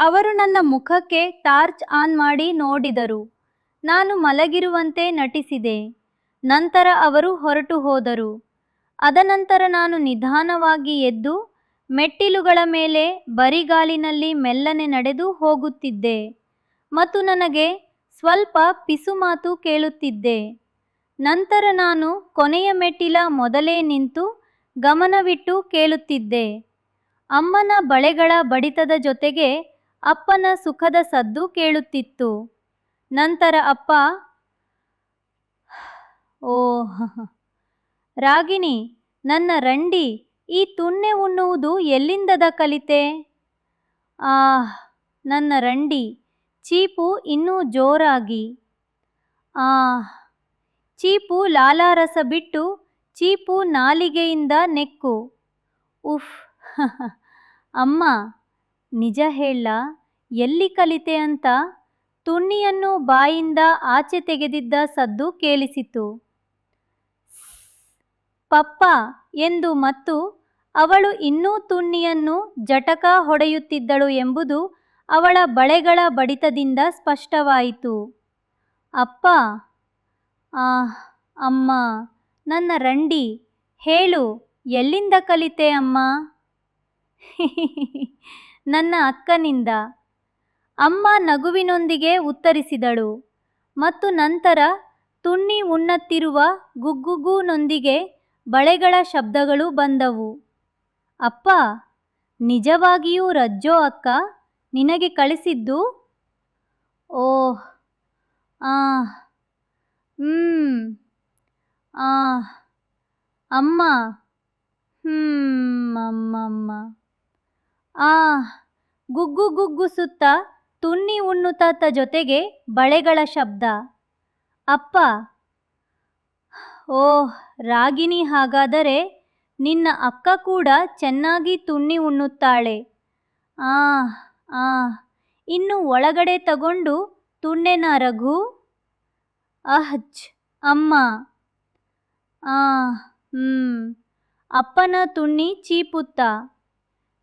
ಅವರು ನನ್ನ ಮುಖಕ್ಕೆ ಟಾರ್ಚ್ ಆನ್ ಮಾಡಿ ನೋಡಿದರು. ನಾನು ಮಲಗಿರುವಂತೆ ನಟಿಸಿದೆ. ನಂತರ ಅವರು ಹೊರಟು ಹೋದರು. ಅದನಂತರ ನಾನು ನಿಧಾನವಾಗಿ ಎದ್ದು ಮೆಟ್ಟಿಲುಗಳ ಮೇಲೆ ಬರಿಗಾಲಿನಲ್ಲಿ ಮೆಲ್ಲನೆ ನಡೆದು ಹೋಗುತ್ತಿದ್ದೆ ಮತ್ತು ನನಗೆ ಸ್ವಲ್ಪ ಪಿಸುಮಾತು ಕೇಳುತ್ತಿದ್ದೆ. ನಂತರ ನಾನು ಕೊನೆಯ ಮೆಟ್ಟಿಲ ಮೊದಲೇ ನಿಂತು ಗಮನವಿಟ್ಟು ಕೇಳುತ್ತಿದ್ದೆ. ಅಮ್ಮನ ಬಳೆಗಳ ಬಡಿತದ ಜೊತೆಗೆ ಅಪ್ಪನ ಸುಖದ ಸದ್ದು ಕೇಳುತ್ತಿತ್ತು. ನಂತರ ಅಪ್ಪ ಓ ರಾಗಿಣಿ, ನನ್ನ ರಂಡಿ, ಈ ತುಣ್ಣೆ ಉಣ್ಣುವುದು ಎಲ್ಲಿಂದದ ಕಲಿತೆ? ಆ ನನ್ನ ರಂಡಿ, ಚೀಪು ಇನ್ನೂ ಜೋರಾಗಿ. ಆ ಚೀಪು ಲಾಲಾರಸ ಬಿಟ್ಟು ಚೀಪು ನಾಲಿಗೆಯಿಂದ ನೆಕ್ಕು. ಉಫ್, ಅಮ್ಮ ನಿಜ ಹೇಳ, ಎಲ್ಲಿ ಕಲಿತೆ ಅಂತ ತುಣ್ಣಿಯನ್ನು ಬಾಯಿಂದ ಆಚೆ ತೆಗೆದಿದ್ದ ಸದ್ದು ಕೇಳಿಸಿತು. ಪಪ್ಪ ಎಂದು ಮತ್ತು ಅವಳು ಇನ್ನೂ ತುಣ್ಣಿಯನ್ನು ಜಟಕ ಹೊಡೆಯುತ್ತಿದ್ದಳು ಎಂಬುದು ಅವಳ ಬಳೆಗಳ ಬಡಿತದಿಂದ ಸ್ಪಷ್ಟವಾಯಿತು. ಅಪ್ಪ ಆ ಅಮ್ಮ, ನನ್ನ ರಂಡಿ, ಹೇಳು, ಎಲ್ಲಿಂದ ಕಲಿತೆ ಅಮ್ಮ? ನನ್ನ ಅಕ್ಕನಿಂದ. ಅಮ್ಮ ನಗುವಿನೊಂದಿಗೆ ಉತ್ತರಿಸಿದಳು ಮತ್ತು ನಂತರ ತುಣ್ಣಿ ಉಣ್ಣತ್ತಿರುವ ಗುಗ್ಗುಗೂನೊಂದಿಗೆ ಬಳೆಗಳ ಶಬ್ದಗಳು ಬಂದವು. ಅಪ್ಪ, ನಿಜವಾಗಿಯೂ ರಜ್ಜೋ ಅಕ್ಕ, ನಿನಗೆ ಕಳಿಸಿದ್ದು? ಓಹ್, ಆ, ಹ್ಮ್, ಆ, ಅಮ್ಮ ಹ್ಞೂ ಅಮ್ಮಮ್ಮ. ಆ, ಗುಗ್ಗು ಗುಗ್ಗು ಸುತ್ತ ತುಣ್ಣಿ ಉಣ್ಣುತ್ತಾತ ಜೊತೆಗೆ ಬಳೆಗಳ ಶಬ್ದ. ಅಪ್ಪ, ಓಹ್, ರಾಗಿಣಿ ಹಾಗಾದರೆ ನಿನ್ನ ಅಕ್ಕ ಕೂಡ ಚೆನ್ನಾಗಿ ತುಣ್ಣಿ ಉಣ್ಣುತ್ತಾಳೆ. ಆ ಆ, ಇನ್ನು ಒಳಗಡೆ ತಗೊಂಡು ತುಣ್ಣೆನ ರಘು ಅಹ್ಜ್ ಅಮ್ಮ. ಆ, ಹ್ಮ್, ಅಪ್ಪನ ತುಣ್ಣಿ ಚೀಪುತ್ತ.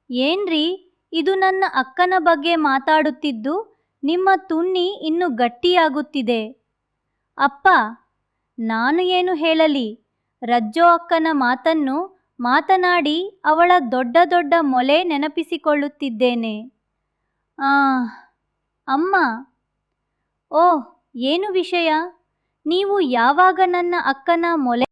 ಏನ್ರಿ? ಇದು ನನ್ನ ಅಕ್ಕನ ಬಗ್ಗೆ ಮಾತಾಡುತ್ತಿದ್ದು ನಿಮ್ಮ ತುಣ್ಣಿ ಇನ್ನು ಗಟ್ಟಿಯಾಗುತ್ತಿದೆ. ಅಪ್ಪ, ನಾನು ಏನು ಹೇಳಲಿ? ರಜ್ಜೋ ಅಕ್ಕನ ಮಾತನ್ನು ಮಾತನಾಡಿ ಅವಳ ದೊಡ್ಡ ದೊಡ್ಡ ಮೊಲೆ ನೆನಪಿಸಿಕೊಳ್ಳುತ್ತಿದ್ದೇನೆ. ಆ, ಅಮ್ಮ ಓ ಏನು ವಿಷಯ? ನೀವು ಯಾವಾಗ ನನ್ನ ಅಕ್ಕನ ಮೊಲೆ